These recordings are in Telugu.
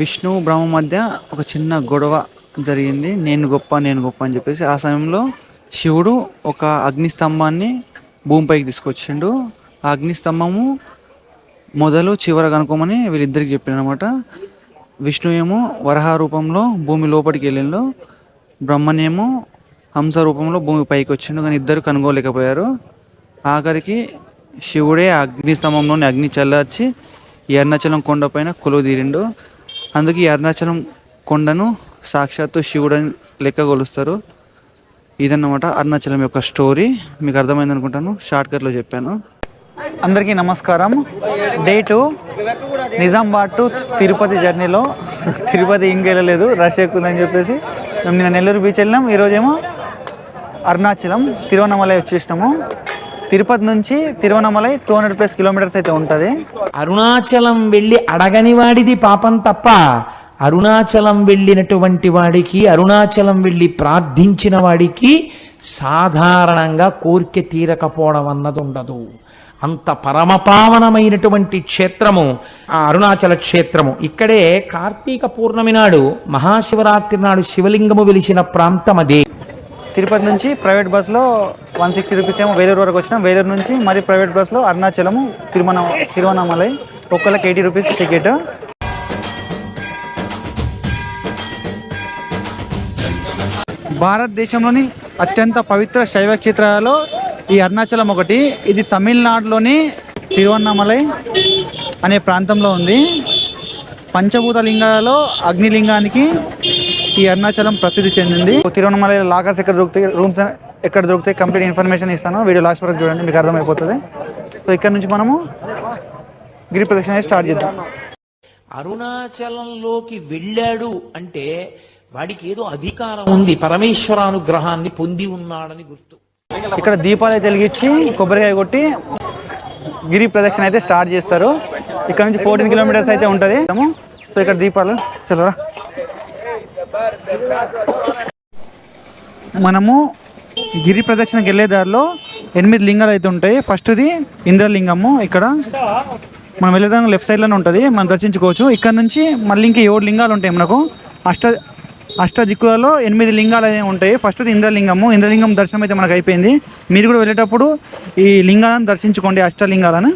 విష్ణు బ్రహ్మ మధ్య ఒక చిన్న గొడవ జరిగింది. నేను గొప్ప నేను గొప్ప అని చెప్పేసి ఆ సమయంలో శివుడు ఒక అగ్ని స్తంభాన్ని భూమిపైకి తీసుకొచ్చిండు. ఆ అగ్ని స్తంభము మొదలు చివర కనుక్కోమని వీళ్ళిద్దరికి చెప్పాను అనమాట విష్ణు ఏమో వరహ రూపంలో భూమి లోపలికి వెళ్ళిండు. బ్రహ్మనేమో హంస రూపంలో భూమి పైకి వచ్చిండు. కానీ ఇద్దరు కనుగోలేకపోయారు ఆఖరికి శివుడే ఆ అగ్ని స్తంభంలోని అగ్ని చల్లార్చి ఈ అరుణాచలం కొండ కొలువు తీరిండు. అందుకే ఈ అరుణాచలం కొండను సాక్షాత్తు శివుడని లెక్క కొలుస్తారు. ఇదన్నమాట అరుణాచలం యొక్క స్టోరీ. మీకు అర్థమైంది అనుకుంటాను. షార్ట్కట్లో చెప్పాను. అందరికీ నమస్కారం. Day two Nizamabad to Tirupati జర్నీలో. తిరుపతి ఇంకెళ్ళలేదు రష్ ఎక్కుందని చెప్పేసి మేము నిన్న నెల్లూరు బీచ్ వెళ్ళినాం. ఈరోజేమో అరుణాచలం. తిరువన్నమలై వచ్చేసినాము. తిరుపతి నుంచి Tiruvannamalai two hundred plus kilometres అయితే ఉంటుంది. అరుణాచలం వెళ్ళి అడగని వాడిది పాపం తప్ప అరుణాచలం వెళ్ళినటువంటి వాడికి అరుణాచలం వెళ్ళి ప్రార్థించిన వాడికి సాధారణంగా కోరిక తీరకపోవడం అన్నది ఉండదు. అంత పరమపావనమైనటువంటి క్షేత్రము ఆ అరుణాచల క్షేత్రము. ఇక్కడే కార్తీక పూర్ణమి నాడు మహాశివరాత్రి నాడు శివలింగము వెలిసిన ప్రాంతం అదే. తిరుపతి నుంచి ప్రైవేట్ బస్సులో వన్ సిక్స్టీ రూపీస్ ఏమో వేలూరు వరకు వచ్చినాం. వేలూరు నుంచి మరి ప్రైవేట్ బస్సులో అరుణాచలము తిరుమల తిరువనామలై ఒక్కళ్ళకి ఎయిటీ రూపీస్ టికెట్. భారతదేశంలోని అత్యంత పవిత్ర శైవ క్షేత్రాలలో ఈ అరుణాచలం ఒకటి. ఇది తమిళనాడులోని తిరువన్నామలై అనే ప్రాంతంలో ఉంది. పంచభూత లింగాలలో అగ్నిలింగానికి ఈ అరుణాచలం ప్రసిద్ధి చెందింది. తిరువన్నమలై లాకర్స్ ఎక్కడ దొరుకుతాయి? రూమ్స్ ఎక్కడ దొరుకుతాయి? కంప్లీట్ ఇన్ఫర్మేషన్ ఇస్తాను. వీడియో లాస్ట్ వరకు చూడండి మీకు అర్థమైపోతుంది. సో ఇక్కడ నుంచి మనము గిరి ప్రదక్షిణ స్టార్ట్ చేద్దాం. అరుణాచలంలోకి వెళ్ళాడు అంటే వాడికి ఏదో అధికారం ఉంది. పరమేశ్వరానుగ్రహాన్ని పొంది ఉన్నాడని గుర్తు. ఇక్కడ దీపాలు వెలిగించి కొబ్బరికాయ కొట్టి గిరి ప్రదక్షిణ అయితే స్టార్ట్ చేస్తారు. ఇక్కడ నుంచి ఫోర్టీన్ కిలోమీటర్స్ అయితే ఉంటుంది. సో ఇక్కడ దీపాలు చల్లరా. మనము గిరి ప్రదక్షిణకి వెళ్ళే దారిలో ఎనిమిది లింగాలు అయితే ఉంటాయి. ఫస్ట్ది ఇంద్రలింగము. ఇక్కడ మనం వెళ్ళేదానికి లెఫ్ట్ సైడ్లోనే ఉంటుంది. మనం దర్శించుకోవచ్చు. ఇక్కడ నుంచి మళ్ళీ ఇంకా ఏడు లింగాలు ఉంటాయి మనకు. అష్ట అష్ట దిక్కులలో ఎనిమిది లింగాలు అనేవి ఉంటాయి. ఫస్ట్ ఇంద్రలింగము. ఇంద్రలింగం దర్శనం అయితే మనకు అయిపోయింది. మీరు కూడా వెళ్ళేటప్పుడు ఈ లింగాలను దర్శించుకోండి అష్టలింగాలను.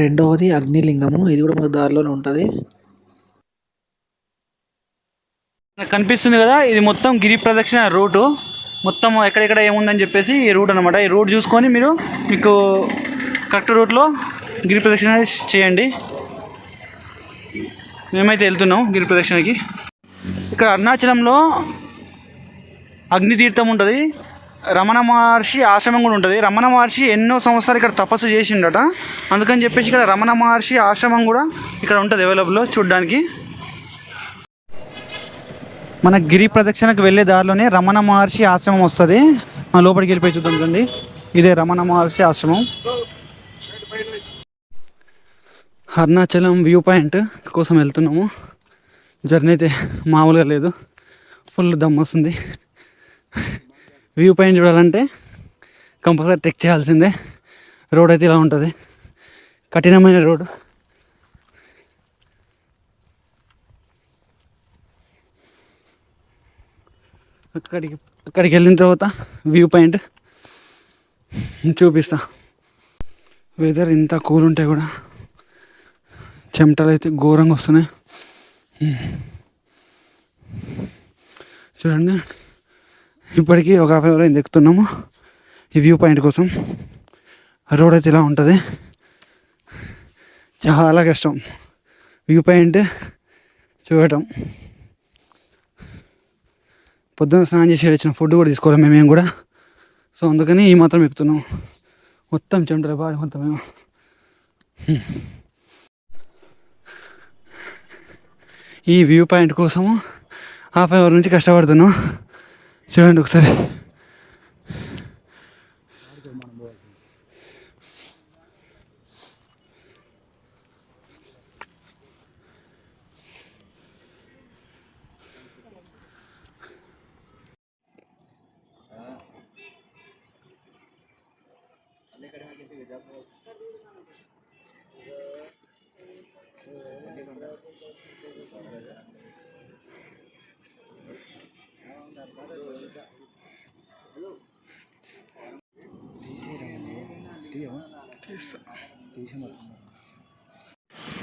రెండవది అగ్నిలింగము. ఇది కూడా మన దారిలోనే ఉంటుంది మనకు కనిపిస్తుంది కదా ఇది మొత్తం గిరి ప్రదక్షిణ రూటు. మొత్తం ఎక్కడెక్కడ ఏముందని చెప్పేసి ఈ రూట్ అనమాట ఈ రూట్ చూసుకొని మీరు మీకు కరెక్ట్ రూట్లో గిరి ప్రదక్షిణ చేయండి. మేమైతే వెళ్తున్నాం గిరి ప్రదక్షిణకి. ఇక్కడ అరుణాచలంలో అగ్నితీర్థం ఉంటుంది. రమణ మహర్షి ఆశ్రమం కూడా ఉంటుంది. రమణ మహర్షి ఎన్నో సంవత్సరాలు ఇక్కడ తపస్సు చేసిండట. అందుకని చెప్పేసి ఇక్కడ రమణ మహర్షి ఆశ్రమం కూడా ఇక్కడ ఉంటుంది అవైలబుల్లో చూడడానికి. మన గిరి ప్రదక్షిణకు వెళ్ళే దారిలోనే రమణ మహర్షి ఆశ్రమం వస్తుంది. మన లోపలికి వెళ్ళిపోయి చూద్దాం చూడండి. ఇదే రమణ మహర్షి ఆశ్రమం. అరుణాచలం వ్యూ పాయింట్ కోసం వెళ్తున్నాము. జర్నీ అయితే మామూలుగా లేదు. ఫుల్ దమ్ వస్తుంది. వ్యూ పాయింట్ చూడాలంటే కంపల్సరీ టెక్ చేయాల్సిందే. రోడ్ అయితే ఇలా ఉంటుంది. కఠినమైన రోడ్. అక్కడికి అక్కడికి వెళ్ళిన తర్వాత వ్యూ పాయింట్ చూపిస్తా. వెదర్ ఇంత కూల్ ఉంటే కూడా చెమటలు అయితే ఘోరంగా వస్తున్నాయి. చూడండి ఇప్పటికీ ఒక హాఫ్ అవర్ అయింది ఎక్కుతున్నాము. ఈ వ్యూ పాయింట్ కోసం రోడ్ అయితే ఇలా ఉంటుంది. చాలా కష్టం. వ్యూ పాయింట్ చూడటం. పొద్దున్న స్నానం చేసి వచ్చిన ఫుడ్ కూడా తీసుకోవాలి మేమేం కూడా. సో అందుకని ఈ మాత్రం ఎక్కుతున్నాం. మొత్తం చెమటలు బాడీ మొత్తం మేము. ఈ వ్యూ పాయింట్ కోసము హాఫ్ అవర్ నుంచి కష్టపడుతున్నాం. చూడండి ఒకసారి. చేస్తా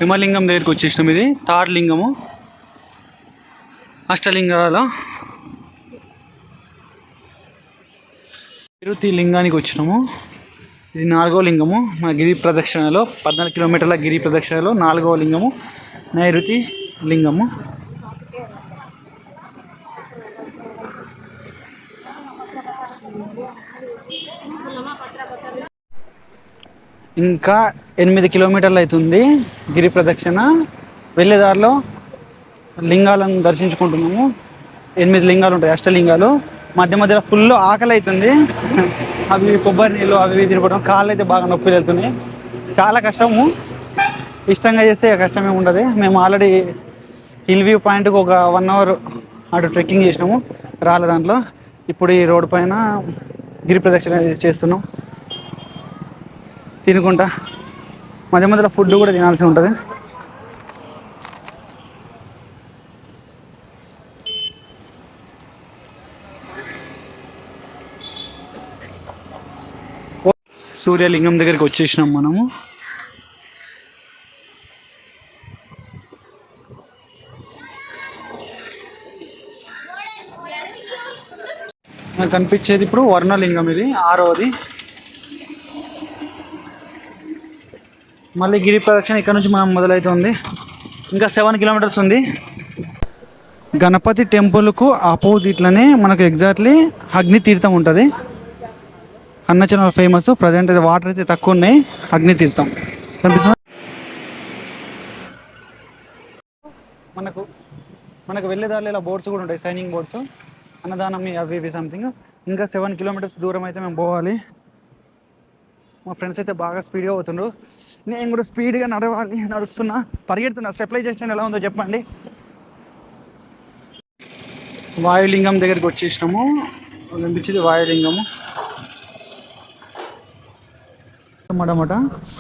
హిమలింగం దగ్గరికి వచ్చేసినాం ఇది. థర్డ్ లింగము. అష్టలింగాల. తిరుతి లింగానికి వచ్చినాము. ఇది నాలుగో లింగము. మన గిరి ప్రదక్షిణలో పద్నాలుగు కిలోమీటర్ల గిరి ప్రదక్షిణలో నాలుగవ లింగము. నైరుతి లింగము. ఇంకా ఎనిమిది కిలోమీటర్లు అవుతుంది గిరి ప్రదక్షిణ. వెళ్ళేదారిలో లింగాలను దర్శించుకుంటున్నాము. ఎనిమిది లింగాలు ఉంటాయి అష్టలింగాలు. మధ్య మధ్యలో ఫుల్ ఆకలి అవుతుంది. అవి కొబ్బరి నీళ్ళు అవి ఇవి కాళ్ళు అయితే బాగా నొప్పి వెళ్తున్నాయి. చాలా కష్టము. ఇష్టంగా చేస్తే కష్టమే ఉండదు. మేము ఆల్రెడీ హిల్ వ్యూ పాయింట్కి ఒక వన్ అవర్ అటు ట్రెక్కింగ్ చేసినాము. రాళ్ళ దాంట్లో. ఇప్పుడు ఈ రోడ్డు పైన గిరి ప్రదక్షిణ చేస్తున్నాం. తినుకుంటా. మధ్య మధ్యలో ఫుడ్ కూడా తినాల్సి ఉంటుంది. సూర్యలింగం దగ్గరికి వచ్చేసినాం మనము. నాకు కనిపించేది ఇప్పుడు వర్ణలింగం ఇది ఆరవది. మళ్ళీ గిరి ప్రదక్షిణ ఇక్కడ నుంచి మనం మొదలవుతుంది ఇంకా సెవెన్ కిలోమీటర్స్ ఉంది. గణపతి టెంపుల్కు ఆపోజిట్లోనే మనకు ఎగ్జాక్ట్లీ అగ్నితీర్థం ఉంటుంది. అన్నచనం ఫేమస్. ప్రజెంట్ అయితే వాటర్ అయితే తక్కువ ఉన్నాయి అగ్నితీర్థం కనిపిస్తుంది? మనకు మనకు వెళ్ళే దారిలో ఇలా బోర్డ్స్ కూడా ఉంటాయి. Signing boards. అన్నదానం అవి ఇవి సంథింగ్ ఇంకా సెవెన్ కిలోమీటర్స్ దూరం అయితే మేము పోవాలి. మా ఫ్రెండ్స్ అయితే బాగా స్పీడ్గా పోతుండ్రు. నేను కూడా స్పీడ్గా నడవాలి నడుస్తున్నా. పరిగెడుతున్నా. స్టెప్లైజేషన్ ఎలా ఉందో చెప్పండి. వాయులింగం దగ్గరికి వచ్చేసినాము. కనిపించేది వాయులింగము. అన్నమాట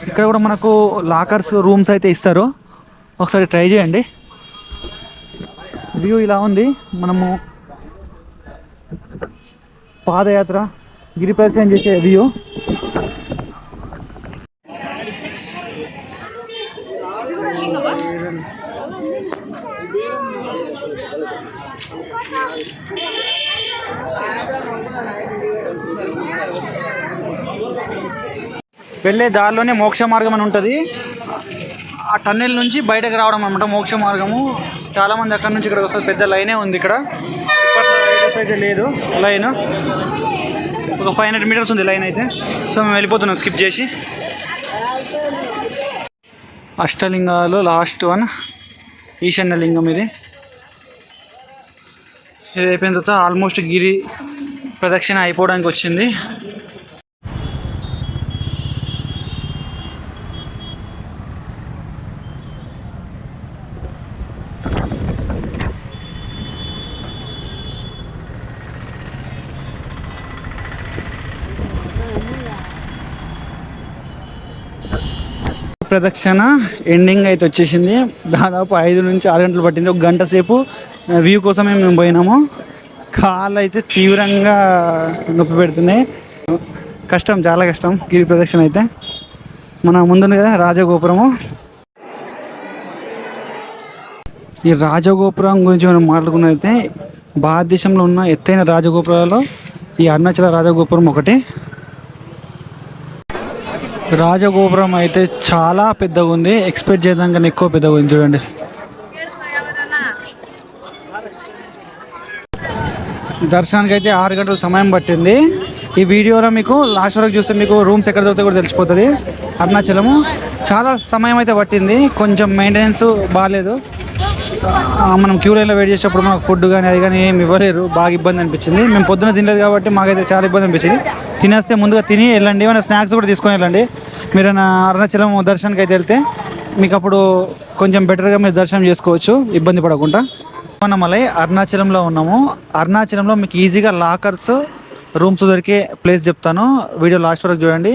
ఇక్కడ కూడా మనకు లాకర్స్ రూమ్స్ అయితే ఇస్తారు. ఒకసారి ట్రై చేయండి. వ్యూ ఇలా ఉంది. మనము పాదయాత్ర గిరి చేసే వ్యూ. వెళ్ళే దారిలోనే మోక్ష మార్గం అని ఉంటుంది. ఆ టన్నెల్ నుంచి బయటకు రావడం అనమాట మోక్ష మార్గము. చాలామంది అక్కడ నుంచి ఇక్కడికి వస్తారు. పెద్ద లైనే ఉంది ఇక్కడ. అయితే లేదు లైన్. ఒక ఫైవ్ హండ్రెడ్ మీటర్స్ ఉంది లైన్ అయితే. సో మేము వెళ్ళిపోతున్నాం స్కిప్ చేసి. అష్టలింగాలు లాస్ట్ వన్. ఈశాన్య లింగం ఇది. ఇది అయిపోయిన తర్వాత ఆల్మోస్ట్ గిరి ప్రదక్షిణ అయిపోవడానికి వచ్చింది. ప్రదక్షిణ ఎండింగ్ అయితే వచ్చేసింది. దాదాపు ఐదు నుంచి ఆరు గంటలు పట్టింది. ఒక గంట సేపు వ్యూ కోసమే మేము పోయినాము. కాళ్ళు అయితే తీవ్రంగా నొప్పి పెడుతున్నాయి. కష్టం చాలా కష్టం గిరి ప్రదక్షిణ అయితే. మన ముందుంది కదా రాజగోపురము. ఈ రాజగోపురం గురించి మనం మాట్లాడుకున్నైతే భారతదేశంలో ఉన్న ఎత్తైన రాజగోపురాలలో ఈ అరుణాచల రాజగోపురం ఒకటి. రాజగోపురం అయితే చాలా పెద్దగా ఉంది ఎక్స్పెక్ట్ చేద్దాం కానీ ఎక్కువ పెద్దగా ఉంది చూడండి. దర్శనానికి అయితే ఆరు గంటల సమయం పట్టింది. ఈ వీడియోలో మీకు లాస్ట్ వరకు చూస్తే మీకు రూమ్స్ ఎక్కడ దొరికితే కూడా తెలిసిపోతుంది. అరుణాచలము. చాలా సమయం అయితే పట్టింది. కొంచెం మెయింటెనెన్స్ బాగాలేదు మనం క్యూ లైన్లో వెయిట్ చేసేటప్పుడు మనకు ఫుడ్ కానీ అది కానీ ఏమి ఇవ్వలేరు. బాగా ఇబ్బంది అనిపించింది. మేము పొద్దున తినలేదు కాబట్టి మాకైతే చాలా ఇబ్బంది అనిపించింది. తినేస్తే ముందుగా తిని వెళ్ళండి. ఏమైనా స్నాక్స్ కూడా తీసుకొని వెళ్ళండి. మీరు అరుణాచలం దర్శనానికి అయితే వెళ్తే మీకు అప్పుడు కొంచెం బెటర్గా మీరు దర్శనం చేసుకోవచ్చు. ఇబ్బంది పడకుండా. మళ్ళీ అరుణాచలంలో ఉన్నాము. అరుణాచలంలో మీకు ఈజీగా లాకర్స్ రూమ్స్ దొరికే ప్లేస్ చెప్తాను. వీడియో లాస్ట్ వరకు చూడండి.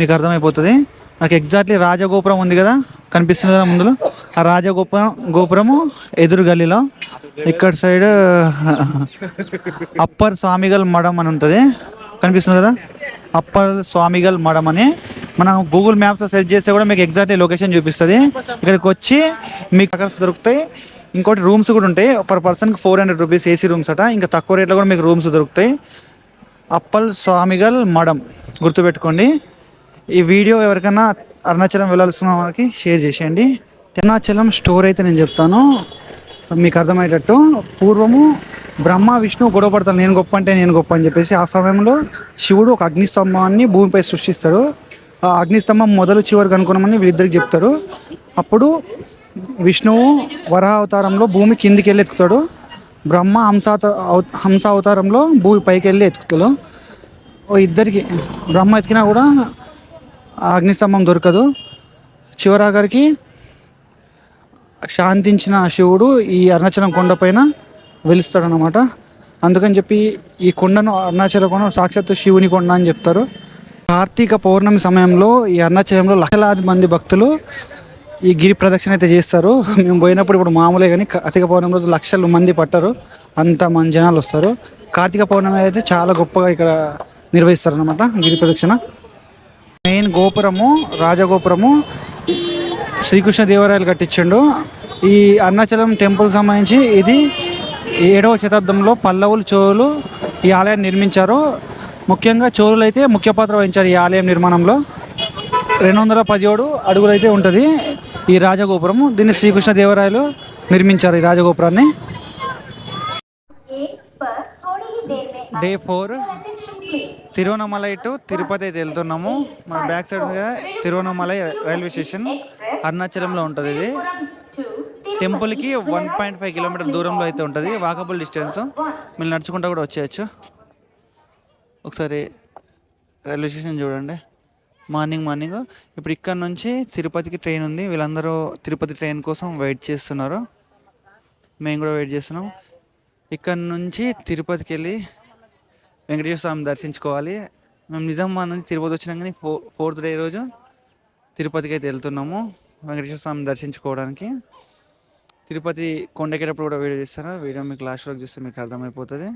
మీకు అర్థమైపోతుంది. నాకు ఎగ్జాక్ట్లీ రాజగోపురం ఉంది కదా? కనిపిస్తుంది కదా ముందులో? ఆ రాజగోపురం గోపురము ఎదురు గల్లీలో. ఇక్కడ సైడ్ అప్పర్ స్వామిగల్ మఠం అని ఉంటుంది. కనిపిస్తుంది కదా? అప్పర్ స్వామిగల్ మఠం అని. మనం గూగుల్ మ్యాప్తో సెర్చ్ చేస్తే కూడా మీకు ఎగ్జాక్ట్లీ లొకేషన్ చూపిస్తుంది. ఇక్కడికి వచ్చి మీకు అక్కడ దొరుకుతాయి. ఇంకోటి రూమ్స్ కూడా ఉంటాయి. పర్ పర్సన్కి four hundred rupees AC rooms అట. ఇంకా తక్కువ రేట్లో కూడా మీకు రూమ్స్ దొరుకుతాయి. అప్పల్ స్వామిగల్ మడం గుర్తుపెట్టుకోండి. ఈ వీడియో ఎవరికైనా అరుణాచలం వెళ్ళాల్సిన వాళ్ళకి షేర్ చేసేయండి. అరుణాచలం స్టోర్ అయితే నేను చెప్తాను. మీకు అర్థమయ్యేటట్టు పూర్వము బ్రహ్మ విష్ణు గొడవ పడతాను నేను గొప్ప అంటే నేను గొప్ప అని చెప్పేసి ఆ సమయంలో శివుడు ఒక అగ్నిస్తంభాన్ని భూమిపై సృష్టిస్తాడు. ఆ అగ్నిస్తంభం మొదలు చివరికి అనుకున్నామని వీళ్ళిద్దరికి చెప్తారు. అప్పుడు విష్ణువు వరాహ అవతారంలో భూమి కిందికి వెళ్ళి ఎత్తుకుతాడు బ్రహ్మ హంసాత హంస అవతారంలో భూమి పైకి వెళ్ళి ఎత్తుకుతాడు ఓ ఇద్దరికి బ్రహ్మ ఎత్తికినా కూడా అగ్నిస్తంభం దొరకదు. చివరాఖరికి శాంతించిన శివుడు ఈ అరుణాచలం కొండపైన వెలుస్తాడనమాట అందుకని చెప్పి ఈ కొండను అరుణాచల కొండ సాక్షాత్తు శివుని కొండ అని చెప్తారు. కార్తీక పౌర్ణమి సమయంలో ఈ అరుణాచలంలో లక్షలాది మంది భక్తులు ఈ గిరి ప్రదక్షిణ అయితే చేస్తారు. మేము పోయినప్పుడు ఇప్పుడు మామూలే కానీ కార్తీక పౌర్ణమి రోజు లక్షల మంది పట్టారు. అంత మంది జనాలు వస్తారు. కార్తీక పౌర్ణమి అయితే చాలా గొప్పగా ఇక్కడ నిర్వహిస్తారు అనమాట గిరి ప్రదక్షిణ. మెయిన్ గోపురము రాజగోపురము శ్రీకృష్ణదేవరాయలు కట్టించిండు. ఈ అరుణాచలం టెంపుల్ సంబంధించి ఇది ఏడవ శతాబ్దంలో పల్లవులు చోళులు ఈ ఆలయాన్ని నిర్మించారు. ముఖ్యంగా చోళులు అయితే ముఖ్య పాత్ర వహించారు ఈ ఆలయం నిర్మాణంలో. రెండు వందల పదిహేడు అడుగులు అయితే ఉంటుంది ఈ రాజగోపురము. దీన్ని శ్రీకృష్ణదేవరాయలు నిర్మించారు ఈ రాజగోపురాన్ని. Day four Tiruvannamalai to Tirupati అయితే వెళ్తున్నాము. మన back side Tiruvannamalai railway station అరుణాచలంలో ఉంటుంది ఇది. టెంపుల్కి వన్ పాయింట్ ఫైవ్ కిలోమీటర్ దూరంలో అయితే ఉంటుంది. వాకబుల్ డిస్టెన్స్ మీరు నడుచుకుంటా కూడా వచ్చేయచ్చు. ఒకసారి రైల్వే స్టేషన్ చూడండి. మార్నింగ్ మార్నింగ్ ఇప్పుడు ఇక్కడ నుంచి తిరుపతికి ట్రైన్ ఉంది. వీళ్ళందరూ తిరుపతి ట్రైన్ కోసం వెయిట్ చేస్తున్నారు. మేము కూడా వెయిట్ చేస్తున్నాం. ఇక్కడ నుంచి తిరుపతికి వెళ్ళి వెంకటేశ్వర స్వామి దర్శించుకోవాలి. మేము నిజామాబాద్ నుంచి తిరుపతి వచ్చినాకని ఫో ఫోర్త్ డే రోజు తిరుపతికి అయితే వెళ్తున్నాము వెంకటేశ్వర స్వామి దర్శించుకోవడానికి. తిరుపతి కొండెక్కేటప్పుడు కూడా వీడియో చేస్తాను వీడియో మీకు లాస్ట్ వరకు చూస్తే మీకు అర్థమైపోతుంది.